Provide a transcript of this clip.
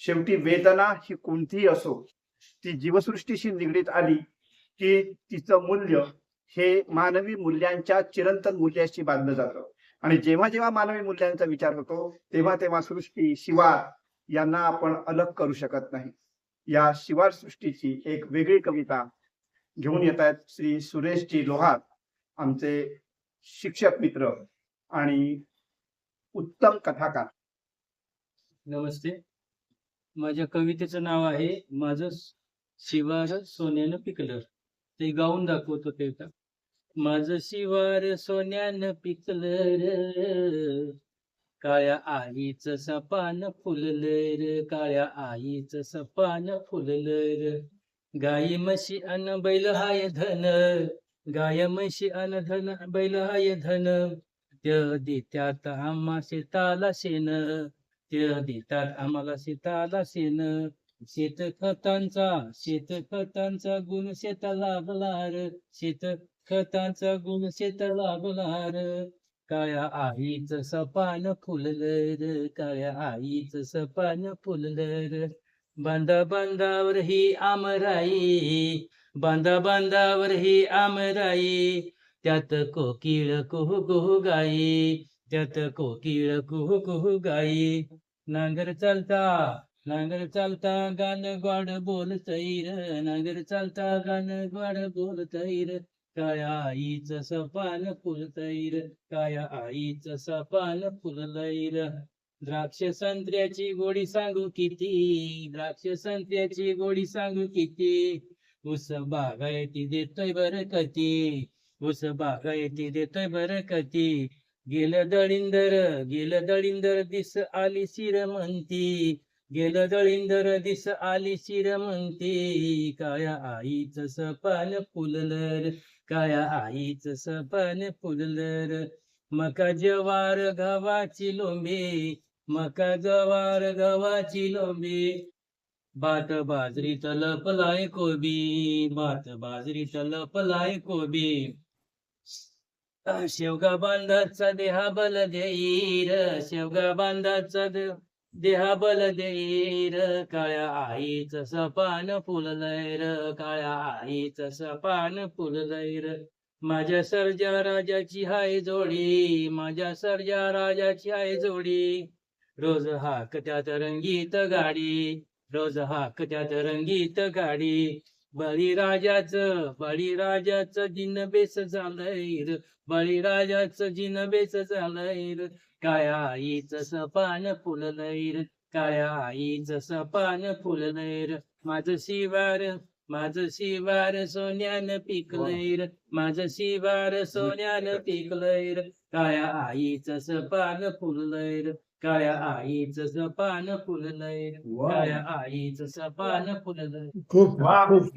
शेवटी वेदना ही कोणतीही असो ती जीवसृष्टीशी निगडीत आली की तिचं मूल्य हे मानवी मूल्यांच्या चिरंतन मूल्याशी बांधलं जातं. आणि जेव्हा जेव्हा मानवी मूल्यांचा विचार होतो तेव्हा तेव्हा सृष्टी शिवार यांना आपण अलग करू शकत नाही. या शिवार सृष्टीची एक वेगळी कविता घेऊन येत आहेत श्री सुरेशजी लोहार आमचे शिक्षक मित्र आणि उत्तम कथाकार. नमस्ते. माझ्या कवितेचं नाव आहे माझं शिवार सोन्यानं पिकलं ते गाऊन दाखवतो ते माझं शिवार सोन्यानं पिकलं काळ्या आईचं सपान फुललर र काळ्या आईचं सपान फुललर. र गाई म्हशी अन बैल हाय धन गाय म्हशी अन धन बैल हाय धन. त्या देत्यात आम्हा शेताला शेण ते देतात आम्हाला शेताला शेण. शेत खतांचा शेत खतांचा गुण शेता लागला शेत खतांचा गुण शेता लागला र काळ्या आईचं सपान फुलल र काळ्या आईचं सपान फुलल र बांधा बांधावर ही आमराई बांधा बांधावर ही आमराई. त्यात कोकिळ कुहू कुहू गाई. त्यात कोकिळ कुहू कुहू गाई. नांगर चालता नांगर चालता गान गोड बोलतैर नांगर चालता गाण गोड बोलतैर काया आईच सपान फुलतैर काया आईच सपान फुललैर द्राक्ष संत्र्याची गोडी सांगू किती? द्राक्ष संत्र्याची गोडी सांगू किती? उस बागायती देतोय बरकती उस बागायती देतोय बरकती गेलं दळिंदर गेलं दळिंदर दिस आली शिर म्हणती. गेलं दळिंदर दिस आली शिर म्हणती. काया आईचं सपान फुललर काया आईच सपान फुललर. मका जवार गव्हाची लोंबे मका जवार गव्हाची लोंबे. भात बाजरी तलपलाय कोबी भात बाजरी तलपलाय कोबी. शेवगा बांधाचा देहा बल देईर शेवगा बांधाचा दे- देहा बल देईर. काळ्या आईच सपान फुललैर काळ्या आईच सपान फुललैर र. माझ्या सर्जा राजाची हाय जोडी माझ्या सर्जा राजाची हाय जोडी. रोज हाक त्यात रंगीत गाडी रोज हाक त्यात रंगीत गाडी. बळीराजाचं बळीराजाचं जिनबेस झालंय र. बळीराजाचं जिनबेस झालंय र. काळ्या आईच सपान फुललंय र. काळ्या आईच सपान फुललंय र. माझं शिवार माझं शिवार सोन्यानं पिकलंय र. माझं शिवार सोन्यानं पिकलंय र. काळ्या आईचं सपान फुललंय र. काळ्या आईचं सपान फुललंय र. काळ्या आईचं सपान फुललंय खूप खूप.